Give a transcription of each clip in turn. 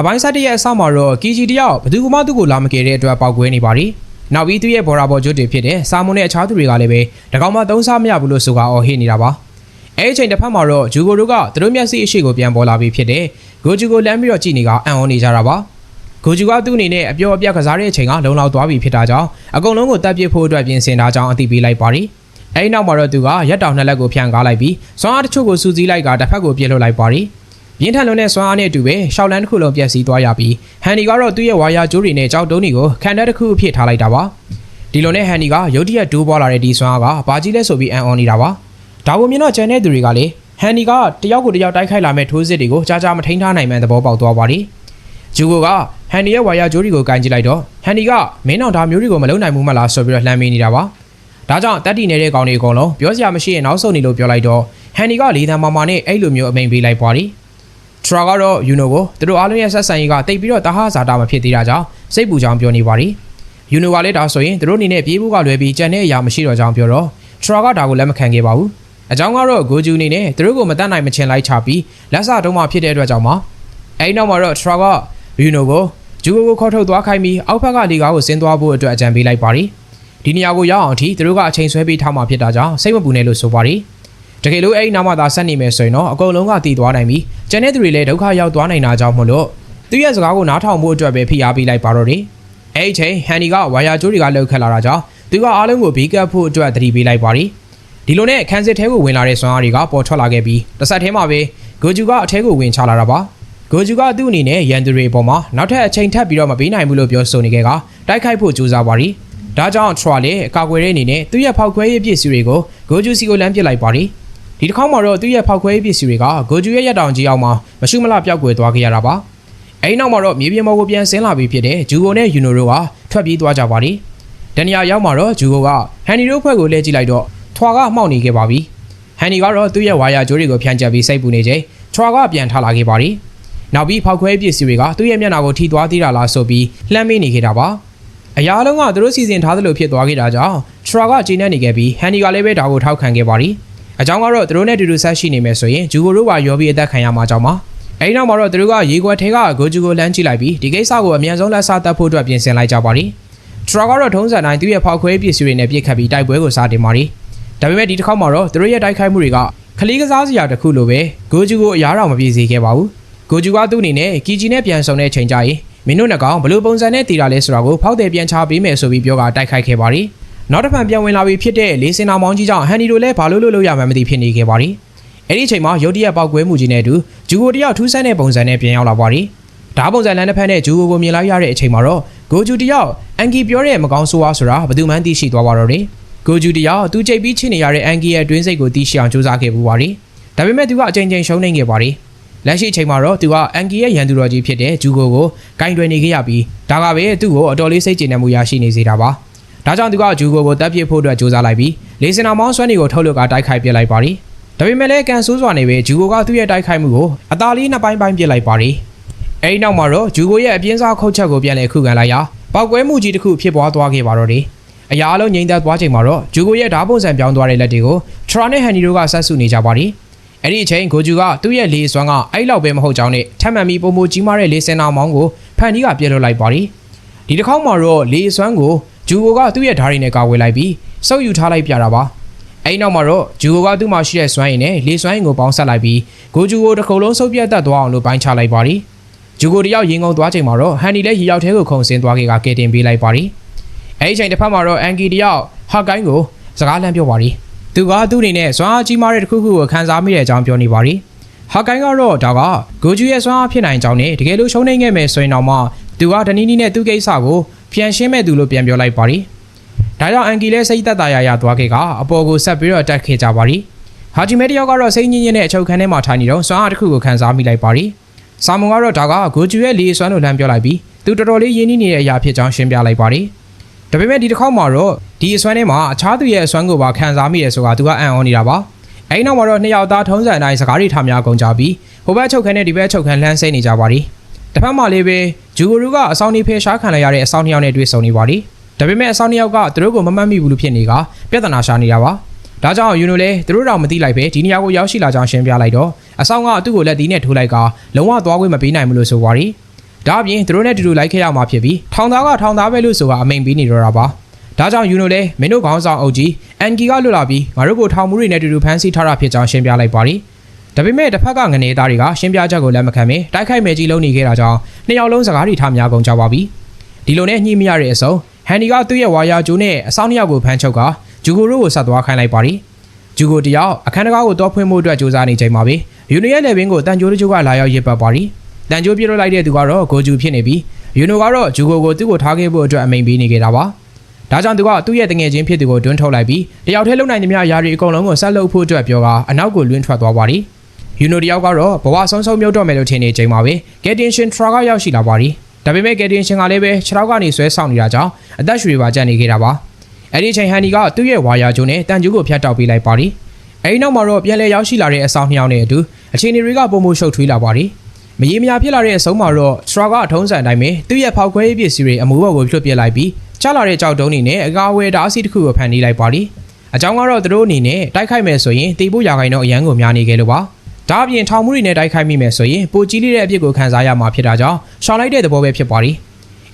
အပိုင်းဆက်တရဲ့အဆောက်မှာတော့ကီဂျီတယောက်ဘယ်သူမှသူ့ကိုလာမကယ်တဲ့အတွက်ပေါက်ကွဲနေပါသည်နောက်ပြီးသူ့ရဲ့ဘော်ရာဘော်ကျွတ်တွေဖြစ်တဲ့စာမွန်နဲ့အခြားသူတွေကလည်းပဲတကောင်မှသုံးစားမရဘူးလို့ဆိုကအော်ဟစ်နေတာပါအဲ့ဒီအချိန်တစ်ဖက်မှာတော့ဂျူဂိုတို့ကသူတို့မျက်စိအရှိကိုပြန်ပေါ်လာပြီးဖြစ်တဲ့ဂိုဂျူကိုလမ်းပြီးတော့ကြည့်နေကအံ့ဩနေကြတာပါဂိုဂျူကသူ့အနေနဲ့အပျော်အပြက်ကစားတဲ့အချိန်ကလုံလောက်သွားပြီဖြစ်တာကြောင့်အကုန်လုံးကိုတပ်ပစ်ဖို့အတွက်ပြင်ဆင်ထားကြောင်းအသိပေးလိုက်ပါသည်အဲဒီနောက်မှာတော့သူကရက်တောင်နှစ်လက်ကိုဖြန့်ကားလိုက်ပြီးစွမ်းအားတချို့ကိုစူးစီးလိုက်ကတစ်ဖက်ကိုပြစ်လွတ်လိုက်ပါသည် ပြင်းထန်လွန်းတဲ့စွမ်းအားနဲ့အတူပဲရှောက်လန်းတစ်ခုလုံးပြက်စီးသွားရပြီးဟန်နီကတော့သူ့ရဲ့ဝါယာကျိုးတွေနဲ့ကြောက်တုံးတွေကိုခံတဲ့တစ်ခုအဖြစ်ထားလိုက်တာပါဒီလိုနဲ့ဟန်နီကရုတ်တရက်ဒိုးပွားလာတဲ့ဒီစွမ်းအားကဘာကြီးလဲဆိုပြီးအန်အော်နေတာပါဒါကိုမြင်တော့ကျန်တဲ့သူတွေကလေဟန်နီကတယောက်ကိုတယောက်တိုက်ခိုက်လာမဲ့ထိုးစစ်တွေကိုကြားကြားမထိန်ထားနိုင်မှန်းသဘောပေါက်သွားပါသည်ဂျူကိုကဟန်နီရဲ့ဝါယာကျိုးတွေကိုကန်ကြည့်လိုက်တော့ဟန်နီကမင်းအောင်ဒါမျိုးတွေကိုမလုံနိုင်ဘူးမလားဆိုပြီးတော့လှမ်းမေးနေတာပါဒါကြောင့်တက်တီနေတဲ့ကောင်တွေအကုန်လုံးပြောစရာမရှိရင်နောက်ဆုံးနေလို့ပြောလိုက်တော့ဟန်နီကလေးသံမာမာနဲ့အဲ့လိုမျိုးအမိန်ပေးလိုက်ပါသည် ထရာကတော့ယူနိုကိုသူတို့အားလုံးရဲ့ဆက်ဆံရေးကတိတ်ပြီးတော့တဟဇာတာမဖြစ်သေးတာကြောင့်စိတ်ပူကြောင်းပြောနေပါသည်ယူနိုကလည်းဒါဆိုရင်သူတို့အနေနဲ့ပြေးဖို့ကလွယ်ပြီးကြံတဲ့အရာမရှိတော့ကြောင်းပြောတော့ထရာကဒါကိုလက်မခံခဲ့ပါဘူးအကြောင်းကတော့ဂိုဂျူအနေနဲ့သူတို့ကိုမတတ်နိုင်မချင်လိုက်ချပြီးလက်စတုံးမှဖြစ်တဲ့အတွက်ကြောင့်ပါအဲဒီနောက်မှာတော့ထရာကယူနိုကိုဂျူကိုကိုခေါ်ထုတ်သွားခိုင်းပြီးအောက်ဘက်ကလီကာကိုဆင်းသွားဖို့အတွက်အကြံပေးလိုက်ပါသည်ဒီနေရာကိုရောက်အောင်အထိသူတို့ကအချိန်ဆွဲပေးထားမှဖြစ်တာကြောင့်စိတ်မပူနဲ့လို့ဆိုပါသည် တကယ်လို့အဲ့ဒီနောက်မှသာဆက်နေမယ်ဆိုရင်တော့အကုန်လုံးကတည်သွားနိုင်ပြီကျန်တဲ့သူတွေလည်းဒုက္ခရောက်သွားနိုင်တာကြောင့်မို့လို့သူရဲ့စကားကိုနားထောင်ဖို့အတွက်ပဲဖိအားပေးလိုက်ပါတော့တယ်အဲ့ဒီချိန်ဟန်နီကဝါယာကျိုးတွေကလှုပ်ခတ်လာတာကြောင့်သူကအားလုံးကိုဘီကပ်ဖို့အတွက်သတိပေးလိုက်ပါသည်ဒီလိုနဲ့ခန်းစစ်ထဲကိုဝင်လာတဲ့စွမ်းအားတွေကပေါ်ထွက်လာခဲ့ပြီးတစ်ဆက်တည်းမှာပဲဂိုဂျူကအထဲကိုဝင်ချလာတာပါဂိုဂျူကသူ့အနေနဲ့ရန်သူတွေအပေါ်မှာနောက်ထပ်အချိန်ထပ်ပြီးတော့မပေးနိုင်ဘူးလို့ပြောဆိုနေခဲ့ကတိုက်ခိုက်ဖို့ကြိုးစားပါသည်ဒါကြောင့်ထရာလည်းအကာအကွယ်တဲ့အနေနဲ့သူ့ရဲ့ဖောက်ခွဲရေးပစ္စည်းတွေကိုဂိုဂျူစီကိုလမ်းပစ်လိုက်ပါသည် ဒီတစ်ခေါက်မှာတော့သူ့ရဲ့ဖောက်ခွဲရေးပစ္စည်းတွေကဂိုဂျူရဲ့ရက်တောင်ကြီးအောင်မှာမရှုမလပျောက်ကွယ်သွားခဲ့ရတာပါအဲဒီနောက်မှာတော့မြေပြင်ပေါ်ကိုပြန်ဆင်းလာပြီးဖြစ်တဲ့ဂျူဂိုနဲ့ယူနိုတို့ကထွက်ပြေးသွားကြပါသည်ဒန်နီယာရောက်မှာတော့ဂျူဂိုကဟန်နီတို့ဖွဲ့ကိုလှည့်ကြည့်လိုက်တော့ထွာကမှောက်နေခဲ့ပါပြီဟန်နီကတော့သူ့ရဲ့ဝါယာကြိုးတွေကိုဖြန့်ကျက်ပြီးစိတ်ပူနေချိန်ထွာကပြန်ထလာခဲ့ပါသည်နောက်ပြီးဖောက်ခွဲရေးပစ္စည်းတွေကသူ့ရဲ့မျက်နှာကိုထိသွားသေးတာလားဆိုပြီးလှမ်းမေးနေခဲ့တာပါအရာလုံးကသူတို့စီစဉ်ထားသလိုဖြစ်သွားခဲ့တာကြောင့်ထရာကကျင်းနေနေခဲ့ပြီးဟန်နီကလည်းပဲဒါကိုထောက်ခံခဲ့ပါသည် အကြောင်းကတော့သူတို့နဲ့တူတူဆက်ရှိနေမယ်ဆိုရင်ဂျူကိုတို့ကရောပြီးအသက်ခံရမှာကြောင့်ပါအဲဒီနောက်မှာတော့သူတို့ကရေခွက်ထဲကဂိုဂျူကိုလမ်းကြည့်လိုက်ပြီးဒီကိစ္စကိုအမြန်ဆုံးလက်စားတက်ဖို့အတွက်ပြင်ဆင်လိုက်ကြပါသည်ထရာကတော့ထုံးစံတိုင်းသူ့ရဲ့ဖောက်ခွဲပစ္စည်းတွေနဲ့ပြစ်ခတ်ပြီးတိုက်ပွဲကိုစတင်ပါသည်ဒါပေမဲ့ဒီတစ်ခေါက်မှာတော့သူတို့ရဲ့တိုက်ခိုက်မှုတွေကခလီးကစားစရာတစ်ခုလိုပဲဂိုဂျူကိုအရာတော်မပြေစေခဲ့ပါဘူးဂိုဂျူကသူ့အနေနဲ့ကီဂျီနဲ့ပြန်ဆုံတဲ့ချိန်ကျရင်မင်းတို့နှစ်ကောင်ဘလို့ပုံစံနဲ့တည်တာလဲဆိုတာကိုဖောက်တယ်ပြန်ချပေးမယ်ဆိုပြီးပြောကတိုက်ခိုက်ခဲ့ပါသည် နောက်တစ်ဖန်ပြန်ဝင်လာပြီးဖြစ်တဲ့လေးစင်နာမောင်းကြီးကြောင့်ဟန်နီတို့လည်းဘာလို့လို့လို့ရမှန်းမသိဖြစ်နေခဲ့ပါသည်။အဲ့ဒီအချိန်မှာရုတ်တရက်ပောက်ကွဲမှုကြီးနဲ့အတူဂျူကိုတယောက်ထူးဆန်းတဲ့ပုံစံနဲ့ပြန်ရောက်လာပါသည်။ဓာပုံစံလမ်းတစ်ဖက်နဲ့ဂျူကိုကိုမြင်လိုက်ရတဲ့အချိန်မှာတော့ဂိုဂျူတယောက်အန်ကီပြောတဲ့မကောင်းဆိုးဝါးဆိုတာဘယ်သူမှန်းသိရှိသွားပါတော့တယ်။ဂိုဂျူတယောက်သူကြိတ်ပြီးချစ်နေရတဲ့အန်ကီရဲ့အတွင်းစိတ်ကိုသိရှိအောင်စူးစမ်းခဲ့ပူပါသည်။ဒါပေမဲ့သူကအချိန်ချင်းရှုံးနေခဲ့ပါသည်။လက်ရှိအချိန်မှာတော့သူကအန်ကီရဲ့ရန်သူတော်ကြီးဖြစ်တဲ့ဂျူကိုကိုဂိုင်းတွယ်နေခဲ့ရပြီးဒါကပဲသူ့ကိုအတော်လေးစိတ်ကျေနပ်မှုရရှိနေစေတာပါ။ ဒါကြောင့်သူကဂျူကိုကိုတပ်ပစ်ဖို့အတွက်ကြိုးစားလိုက်ပြီးလေစင်နာမောင်းဆွမ်းတွေကိုထုတ်လုပ်ကတိုက်ခိုက်ပစ်လိုက်ပါသည်။ဒါပေမဲ့လည်းကန်ဆိုးစွာနေပဲဂျူကိုကသူ့ရဲ့တိုက်ခိုက်မှုကိုအသာလေးနှစ်ပိုင်းပိုင်းပစ်လိုက်ပါသည်။အဲဒီနောက်မှာတော့ဂျူကိုရဲ့အပြင်းစားခုတ်ချက်ကိုပြန်လည်ခုခံလိုက်ရာပောက်ကွဲမှုကြီးတစ်ခုဖြစ်ပွားသွားခဲ့ပါတော့တယ်။အရာအလုံးငြိမ်သက်သွားချိန်မှာတော့ဂျူကိုရဲ့ဓာတ်ပုံစံပြောင်းသွားတဲ့လက်တွေကိုထရာနဲ့ဟန်နီတို့ကဆက်ဆုနေကြပါသည်။အဲ့ဒီအချိန်ဂိုဂျူကသူ့ရဲ့လေစွမ်းကအဲ့လောက်ပဲမဟုတ်ကြောင်းနဲ့ထပ်မံပြီးပုံမကြီးမားတဲ့လေစင်နာမောင်းကိုဖန်နီးကပြစ်လွတ်လိုက်ပါသည်။ဒီတစ်ခေါက်မှာတော့လေစွမ်းကို ဂျူကိုကသူ့ရဲ့ဓာတ်ရီနဲ့ကာဝယ်လိုက်ပြီးစုပ်ယူထားလိုက်ပြတာပါအဲဒီနောက်မှာတော့ဂျူကိုကသူ့မှာရှိတဲ့စွမ်းရည်နဲ့လေစွမ်းရည်ကိုပေါင်းဆက်လိုက်ပြီးဂိုဂျူကိုတစ်ခုလုံးစုပ်ပြတ်တက်သွားအောင်လို့ပိုင်းချလိုက်ပါသည်ဂျူကိုတယောက်ရင်ကုန်သွားချိန်မှာတော့ဟန်နီလည်းရေရောက်ထဲကိုခုန်ဆင်းသွားခဲ့ကကဲတင်ပေးလိုက်ပါသည်အဲဒီချိန်တစ်ဖက်မှာတော့အန်ကီတယောက်ဟာကိုင်းကိုစကားလမ်းပြောပါသည်သူကသူ့အနေနဲ့စွမ်းအားကြီးမားတဲ့တစ်ခုခုကိုခန်းစားမိတဲ့အကြောင်းပြောနေပါသည်ဟာကိုင်းကတော့ဒါကဂိုဂျူရဲ့စွမ်းအားဖြစ်နိုင်ကြောင်းနဲ့တကယ်လို့ရှုံးနေခဲ့မယ်ဆိုရင်တော့မှသူကတနည်းနည်းနဲ့သူ့ကိစ္စကို ဖြန်ရှင်းမဲ့သူလို့ပြန်ပြောလိုက်ပါသည်ဒါကြောင့်အန်ကီလည်းစိတ်သက်သာရရသွားခဲ့ကအပေါ်ကိုဆက်ပြီးတော့တက်ခဲ့ကြပါသည်ဟာဂျီမဲတယောက်ကတော့စိတ်ညစ်ညစ်နဲ့အချုပ်ခန်းထဲမှာထိုင်နေတော့စွမ်းအားတစ်ခုကိုခန်းစားမိလိုက်ပါသည်ဆာမွန်ကတော့ဒါကဂိုဂျူရဲ့လေစွမ်းလို့လှမ်းပြောလိုက်ပြီးသူတော်တော်လေးရင်းနှီးနေတဲ့အရာဖြစ်ကြောင်းရှင်းပြလိုက်ပါသည်ဒါပေမဲ့ဒီတစ်ခေါက်မှာတော့ဒီအစွမ်းထဲမှာအခြားသူရဲ့အစွမ်းကိုပါခံစားမိရဲဆိုတာသူကအံ့ဩနေတာပါအဲဒီနောက်မှာတော့နှစ်ယောက်သားထုံးစံအတိုင်းစကားတွေထားများကုန်ကြပြီးဟိုဘက်ချုပ်ခန်းနဲ့ဒီဘက်ချုပ်ခန်းလှမ်းဆဲနေကြပါသည် တစ်ဖက်မှာလေးပဲဂျူဂိုရူကအဆောင်နေဖေရှားခံလိုက်ရတဲ့အဆောင်နှစ်ယောက်နဲ့တွေ့ဆုံနေပါသည်ဒါပေမဲ့အဆောင်နှစ်ယောက်ကသူတို့ကိုမမှတ်မိဘူးလို့ဖြစ်နေကပြဿနာရှာနေတာပါဒါကြောင့်ယူနိုလည်းသူတို့တော့မသိလိုက်ပဲဒီနေရာကိုရောက်ရှိလာကြောင်းရှင်းပြလိုက်တော့အဆောင်ကသူ့ကိုလက်သီးနဲ့ထိုးလိုက်ကလုံးဝသွားခွင့်မပေးနိုင်ဘူးလို့ဆိုပါရီဒါအပြင်သူတို့နဲ့တူတူလိုက်ခဲ့ရမှာဖြစ်ပြီးထောင်သားကထောင်သားပဲလို့ဆိုတာအမိန်ပေးနေတော့တာပါဒါကြောင့်ယူနိုလည်းမင်းတို့ခေါင်းဆောင်အုပ်ကြီးအန်ကီကလွတ်လာပြီးငါတို့ကိုထောင်မှုတွေနဲ့တူတူဖမ်းဆီးထားတာဖြစ်ကြောင်းရှင်းပြလိုက်ပါတယ် ဒါပေမဲ့တစ်ဖက်ကငနေသားတွေကရှင်းပြချက်ကိုလက်မခံဘဲတိုက်ခိုက်မယ်ကြီးလုံးနေခဲ့တာကြောင့်နှစ်ယောက်လုံးစကားတွေထားများကုန်ကြပါပြီဒီလိုနဲ့ညှိမရတဲ့အစုံဟန်ဒီကသူ့ရဲ့ဝါယာဂျိုးနဲ့အဆောင်နှစ်ယောက်ကိုဖမ်းချုပ်ကဂျူကိုရိုကိုဆက်သွားခိုင်းလိုက်ပါတယ်ဂျူကိုတယောက်အခန်းတကားကိုတောဖွင့်မှုအတွက်စူးစမ်းနေချိန်မှာပဲယူနိုရဲ့လေဘင်းကိုတန်ဂျိုးတချို့ကလာရောက်ရစ်ပတ်ပါတယ်တန်ဂျိုးပြစ်လို့လိုက်တဲ့သူကတော့ဂိုဂျူဖြစ်နေပြီးယူနိုကတော့ဂျူကိုကိုသူ့ကိုထားခဲ့ဖို့အတွက်အမိန်ပေးနေခဲ့တာပါဒါကြောင့်သူကသူ့ရဲ့တငယ်ချင်းဖြစ်သူကိုတွန်းထုတ်လိုက်ပြီးတယောက်တည်းလုံနိုင်သမျှယာရီအကုန်လုံးကိုဆက်လုပ်ဖို့အတွက်ပြောကအနောက်ကိုလွင့်ထွက်သွားပါတယ် ယူနိုတယောက်ကတော့ဘဝဆုံးဆုံးမြုပ်တော့မယ်လို့ထင်နေချိန်မှာပဲကယ်တင်ရှင်ထရာကရောက်ရှိလာပါတယ်ဒါပေမဲ့ကယ်တင်ရှင်ကလည်းပဲခြေထောက်ကနေဆွဲဆောင်နေတာကြောင့်အသက်ရှူတွေပါကျန်နေခဲ့တာပါအဲ့ဒီအချိန်ဟန်နီကသူ့ရဲ့ဝါယာဂျိုးနဲ့တန်ဂျူးကိုဖျက်တောက်ပေးလိုက်ပါတယ်အဲဒီနောက်မှာတော့ပြန်လဲရောက်ရှိလာတဲ့အဆောင်နှစ်ယောက်နဲ့အတူအခြေအနေတွေကပုံမှုရှုပ်ထွေးလာပါတယ်မရေမရာဖြစ်လာတဲ့အဆုံးမှာတော့ထရာကအထုံးစံအတိုင်းပဲသူ့ရဲ့ဖောက်ခွဲရေးပစ္စည်းတွေအမှုဘက်ကိုဖြုတ်ပစ်လိုက်ပြီးချလာတဲ့ကြောက်တုံးတွေနဲ့အကာအဝယ်ဓာတ်အဆီတစ်ခုကိုဖန်တီးလိုက်ပါတယ်အကြောင်းကတော့သူတို့အနေနဲ့တိုက်ခိုက်မယ်ဆိုရင်တေဖို့ရာခိုင်တော့အရန်ကိုများနေခဲ့လို့ပါ ဒါအပြင်ထောင်မှုတွေနဲ့တိုက်ခိုက်မိမယ်ဆိုရင်ပိုကြီးလေးတဲ့အဖြစ်ကိုခံစားရမှာဖြစ်တာကြောင့်ရှောင်လိုက်တဲ့သဘောပဲဖြစ်ပါတယ်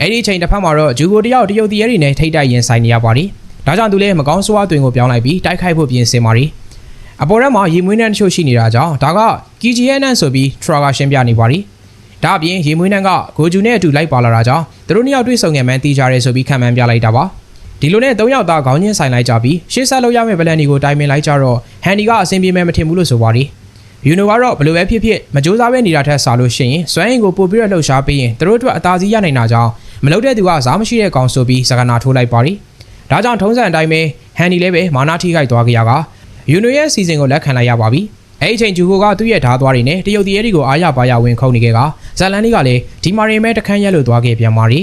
အဲ့ဒီအချိန်တစ်ဖက်မှာတော့ဂျူကိုတယောက်တရုတ်တရဲတွေနဲ့ထိတ်တိုက်ရင်ဆိုင်နေရပါတယ်ဒါကြောင့်သူလည်းမကောင်းဆိုးဝါးတွင်ကိုပြောင်းလိုက်ပြီးတိုက်ခိုက်ဖို့ပြင်ဆင်ပါတယ်အပေါ်ထဲမှာရေမွေးနှံတချို့ရှိနေတာကြောင့်ဒါက KGN ဆိုပြီးထရာကရှင်းပြနေပါတယ်ဒါအပြင်ရေမွေးနှံကဂိုဂျူနဲ့အတူလိုက်ပါလာတာကြောင့်သူတို့နှစ်ယောက်တွေ့ဆုံငယ်မှန်းတီးကြရဲဆိုပြီးခံမှန်းပြလိုက်တာပါဒီလိုနဲ့၃ယောက်သားခေါင်းချင်းဆိုင်လိုက်ကြပြီးရှေ့ဆက်လို့ရမယ့်ဗလန်ဒီကိုတိုင်ပင်လိုက်ကြတော့ဟန်ဒီကအဆင်ပြေမယ်မထင်ဘူးလို့ဆိုပါတယ် ယူနိုကတော့ဘယ်လိုပဲဖြစ်ဖြစ်မကြိုးစားပဲနေတာထက်စားလို့ရှိရင်စွမ်းအင်ကိုပို့ပြီးတော့လှုပ်ရှားပေးရင်သူတို့အတွက်အသာစီးရနိုင်တာကြောင့်မလုပ်တဲ့သူကဇာမရှိတဲ့ကောင်ဆိုပြီးစကားနာထိုးလိုက်ပါတယ်ဒါကြောင့်ထုံးစံအတိုင်းပဲဟန်ဒီလည်းပဲမာနာထိခိုက်သွားကြရကယူနိုရဲ့စီစဉ်ကိုလက်ခံလိုက်ရပါပြီအဲ့ဒီအချိန်ဂျူကိုကသူ့ရဲ့ဓားသွားတွေနဲ့တရုတ်တရေတွေကိုအားရပါရဝင်ခုန်နေခဲ့ကဇာလန်လေးကလည်းဒီမာရီမဲတခန်းရက်လို့သွားခဲ့ပြန်ပါရီ